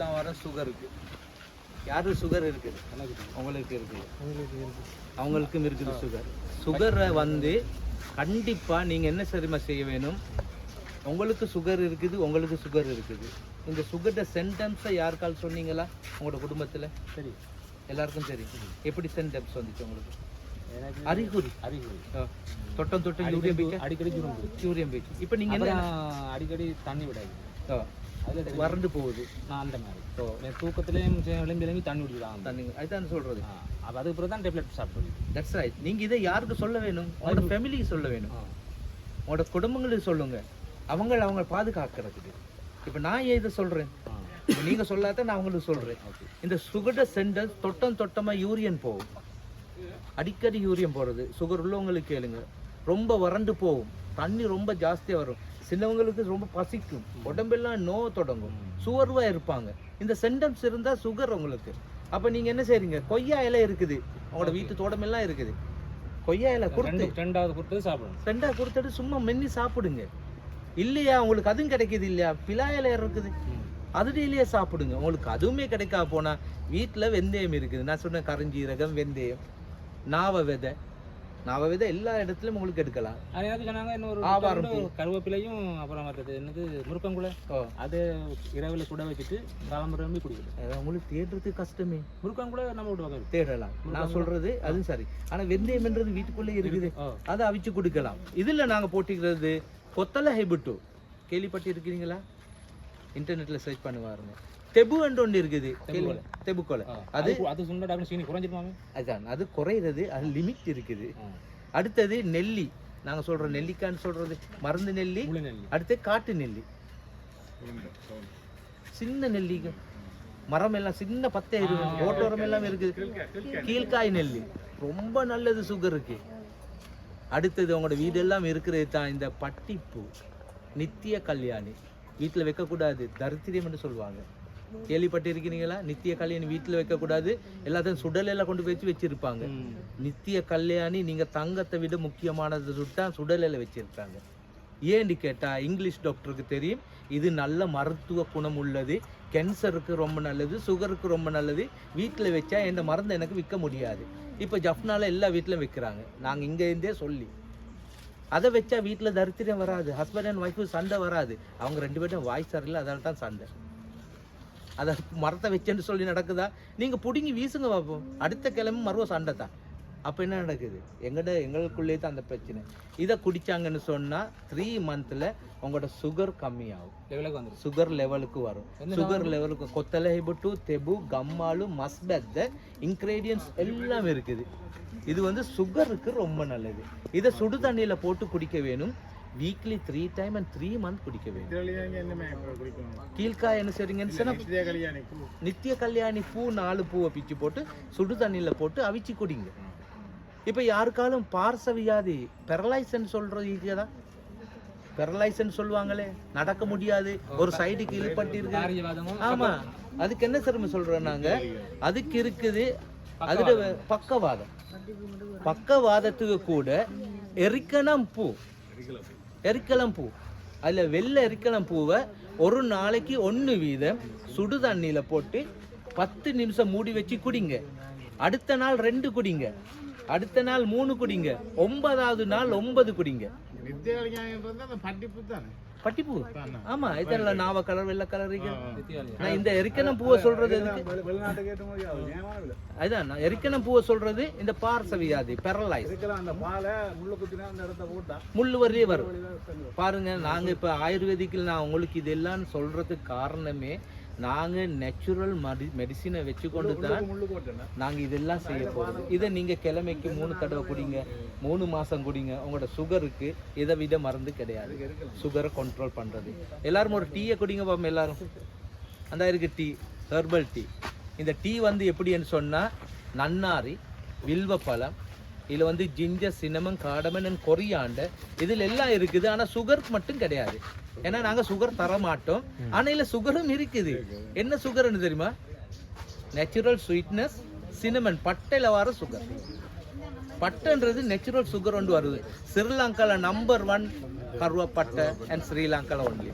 தான் வரேன் சுகருக்கு யாரு சுகர் இருக்குது எனக்கு உங்களுக்கு இருக்குது அவங்களுக்கும் இருக்குது சுகர் சுகரை வந்து கண்டிப்பாக நீங்கள் என்ன சரிமா செய்ய வேணும்? உங்களுக்கு சுகர் இருக்குது உங்களுக்கு சுகர் இருக்குது. இந்த சுகரோட சென்டம்ஸை யாருக்கால் சொன்னீங்களா? உங்களோட குடும்பத்தில்? சரி. எல்லாருக்கும் சரி. எப்படி சென்டம்ஸ் வந்துச்சு உங்களுக்கு? அறிகுறி. அறிகுறி. தொட்டம் தொட்டம் யூரியம் அடிக்கடி யூரியம் பீச்சு இப்போ நீங்கள் அடிக்கடி தண்ணி விடாது வறண்டு போகுது. அந்த மாதிரி. என் தூக்கத்துலேயும் விளம்பி விளம்பி தண்ணி குடிக்கலாம் தண்ணி அதுதான் சொல்கிறது அப்போ அதுக்கு பிறகு தான் டேப்லெட் சாப்பிடுவேன் தட்ஸ் ரைட் நீங்கள் இதை யாருக்கு சொல்ல வேணும்? உங்களோட ஃபேமிலிக்கு சொல்ல வேணும். உங்களோட குடும்பங்களுக்கு சொல்லுங்க. அவங்க அவங்க பாதுகாக்கிறதுக்கு. இப்போ நான் ஏன் இதை சொல்கிறேன் நீங்கள் சொல்லாத நான் உங்களுக்கு சொல்கிறேன் இந்த சுகட சென்டர் தொட்டம் தொட்டமாக யூரியன் போகும். அடிக்கடி யூரியன் போகிறது சுகர் உள்ளவங்களுக்கு கேளுங்க. ரொம்ப வறண்டு போகும். தண்ணி ரொம்ப ஜாஸ்தியாக வரும். சின்னவங்களுக்கு ரொம்ப பசிக்கும். உடம்பெல்லாம் நோ தொடங்கும். சுவர்வாக இருப்பாங்க. இந்த சென்டம்ஸ் இருந்தால் சுகர் உங்களுக்கு. அப்போ நீங்கள் என்ன செய்றீங்க? கொய்யா இலை இருக்குது. உங்களோட வீட்டு தோட்டமெல்லாம் இருக்குது. கொய்யா இலை கொடுத்து ரெண்டு ரெண்டாவது கொடுத்தது சாப்பிடணும். ரெண்டா கொடுத்துட்டு சும்மா மென்னி சாப்பிடுங்க. இல்லையா? உங்களுக்கு அதுவும் கிடைக்குது இல்லையா? பிலா இலை இருக்குது. அது டெய்லியே சாப்பிடுங்க. உங்களுக்கு அதுவுமே கிடைக்கா போனா வீட்டில் வெந்தயம் இருக்குது. நான் சொன்ன கருஞ்சீரகம் வெந்தயம் நாவ விதை நாவ விதை எல்லா இடத்துலயும் உங்களுக்கு எடுக்கலாம். அது எனக்கு சொன்னாங்க இன்னொரு ஆவாரம் கருவேப்பிலையும் அப்புறம் மற்றது என்னது? முருக்கங்குலை அது இரவில் சுட வச்சுட்டு கிளம்புறமே குடிக்கணும். உங்களுக்கு தேடுறது கஷ்டமே. முருக்கங்குலை நம்ம இருக்கு. தேடலாம். நான் சொல்றது அதுவும் சரி. ஆனா வெந்தயம்ன்றது வீட்டுக்குள்ளே இருக்குது. அதை அவிச்சு கொடுக்கலாம். இதுல நாங்க போட்டிக்கிறது கொத்தலை ஹைபிட்டு கேள்விப்பட்டு இருக்கிறீங்களா இன்டர்நெட்ல சர்ச் பண்ணி பாருங்க தெபு ஒன்று இருக்குது. தெபுக்கொலை. அது அது அது சுண்ட டாக்டர் சீனி குறைஞ்சிருமாமே? அதான். அது குறையிறது. அது லிமிட் இருக்குது. அடுத்தது நெல்லி. நாங்க சொல்றோம் நெல்லிக்கான்னு சொல்றது மருந்து நெல்லி. அடுத்து காட்டு நெல்லி. சின்ன நெல்லி மரம் எல்லாம் சின்ன பத்தை இருக்கு ஓட்டோரம் எல்லாம் இருக்குது. கீழ்காய் நெல்லி. ரொம்ப நல்லது சுகருக்கு அடுத்தது உங்களோட வீடெல்லாம் இருக்கிறது தான் இந்த பட்டிப்பூ. நித்திய கல்யாணி. வீட்டில் வைக்கக்கூடாது. தரித்திரியம் என்று சொல்லுவாங்க. கேள்விப்பட்டிருக்கிறீங்களா? நித்திய கல்யாணி வீட்டில் வைக்கக்கூடாது. எல்லாத்தையும் சுடலையில் கொண்டு போய் வச்சு வச்சிருப்பாங்க. நித்திய கல்யாணி நீங்க தங்கத்தை விட முக்கியமானது சுட்டா சுடலையில் வச்சிருக்காங்க ஏன்னு கேட்டா இங்கிலீஷ் டாக்டருக்கு தெரியும். இது நல்ல மருத்துவ குணம் உள்ளது. கேன்சருக்கு ரொம்ப நல்லது சுகருக்கு ரொம்ப நல்லது. வீட்டில் வச்சா இந்த மருந்து எனக்கு விற்க முடியாது. இப்போ ஜஃப்னால எல்லா வீட்டிலும் விற்கிறாங்க நாங்கள் இங்கே இருந்தே சொல்லி. அதை வச்சா வீட்டில் தரித்திரம் வராது. ஹஸ்பண்ட் அண்ட் ஒய்ஃபு சண்டை வராது. அவங்க ரெண்டு பேரும் வாய் சரியில்லை அதனால தான் சண்டை. அதை மரத்தை வச்சேன்னு சொல்லி நடக்குதா? நீங்கள் பிடுங்கி வீசுங்க பார்ப்போம் அடுத்த கிழமை மறுவ சண்டை தான். அப்போ என்ன நடக்குது? எங்கட எங்களுக்குள்ளேயே தான் அந்த பிரச்சனை. இதை குடிச்சாங்கன்னு சொன்னால் த்ரீ மந்த்தில் உங்களோட சுகர் கம்மியாகும். லெவலுக்கு வந்துடும் சுகர் லெவலுக்கு வரும். சுகர் லெவலுக்கு கொத்தலை ஹிபட்டு தெபு கம்மாலு மஸ்பெத்த இன்க்ரீடியன்ஸ் எல்லாம் இருக்குது. இது வந்து சுகருக்கு ரொம்ப நல்லது. இதை சுடு தண்ணியில் போட்டு குடிக்க வேணும். Weekly three time and three month குடிக்க வேணும். கீழ்காய் என்ன செய்றீங்கன்னு நித்திய கல்யாணி பூ. நாலு பூவை பிச்சு போட்டு சுடு தண்ணியில் போட்டு அவிச்சு குடிங்க. இப்போ யாருக்காலும் பார்ச வியாதி பெரலைசன் சொல்றது ஈஸியாக பெரலைசன் சொல்லுவாங்களே நடக்க முடியாது. ஒரு சைடுக்கு இழுப்பட்டு இருக்கு. காரியவாதமும் ஆமா. அதுக்கு என்ன சிரமம் சொல்றோம் நாங்க? அதுக்கு இருக்குது அதுல பக்கவாதம். பக்கவாதத்துக்கு கூட எரிக்கணம் பூ. எரிக்கலம் பூ. அதுல வெள்ளை எரிக்கலம் பூவை ஒரு நாளைக்கு ஒன்று வீதம் சுடு தண்ணியில போட்டு பத்து நிமிஷம் மூடி வச்சு குடிங்க. அடுத்த நாள் ரெண்டு குடிங்க. அடுத்த நாள் மூணு குடிங்க. ஒன்பதாவது நாள் ஒன்பது குடிங்க. பட்டிப்பூ? ஆமா இதெல்லாம் நாவ கலர் வெள்ளை கலர் நான் இந்த எரிக்கணம் பூவை சொல்றது அதுதான் நான் எரிக்கணம் பூவை சொல்றது இந்த பார்ச வியாதி பெரலைஸ் முள்ளு வரலே வரும். பாருங்க நாங்க இப்ப ஆயுர்வேதிக்கில் நான் உங்களுக்கு இதெல்லாம் சொல்றதுக்கு காரணமே நாங்க நேச்சுரல் மெடிசினை வச்சு கொண்டு தான் நாங்க இதெல்லாம் செய்ய போறோம். இதை நீங்க கிழமைக்கு மூணு தடவை குடிங்க. மூணு மாசம் குடிங்க. உங்களோட சுகருக்கு இதை விட மருந்து கிடையாது. சுகரை கண்ட்ரோல் பண்றது. எல்லாரும் ஒரு டீயை குடிங்க பாப்போம் எல்லாரும். அந்த இருக்கு டீ ஹெர்பல் டீ இந்த டீ வந்து எப்படின்னு சொன்னா நன்னாரி வில்வப்பழம் இதில் வந்து ginger cinnamon cardamom and coriander இதில் எல்லாம் இருக்குது ஆனால் சுகர் மட்டும் கிடையாது. ஏன்னா நாங்கள் சுகர் தர மாட்டோம் ஆனால் இதில் சுகரும் இருக்குது. என்ன சுகர்னு தெரியுமா? நேச்சுரல் ஸ்வீட்னஸ் சினமன் பட்டையில் வர சுகர் பட்டைன்றது நேச்சுரல் சுகர் ஒன்று வருது. ஸ்ரீலங்காவில் நம்பர் ஒன் கருவப்பட்டை அண்ட் ஸ்ரீலங்காவில் ஒன்லி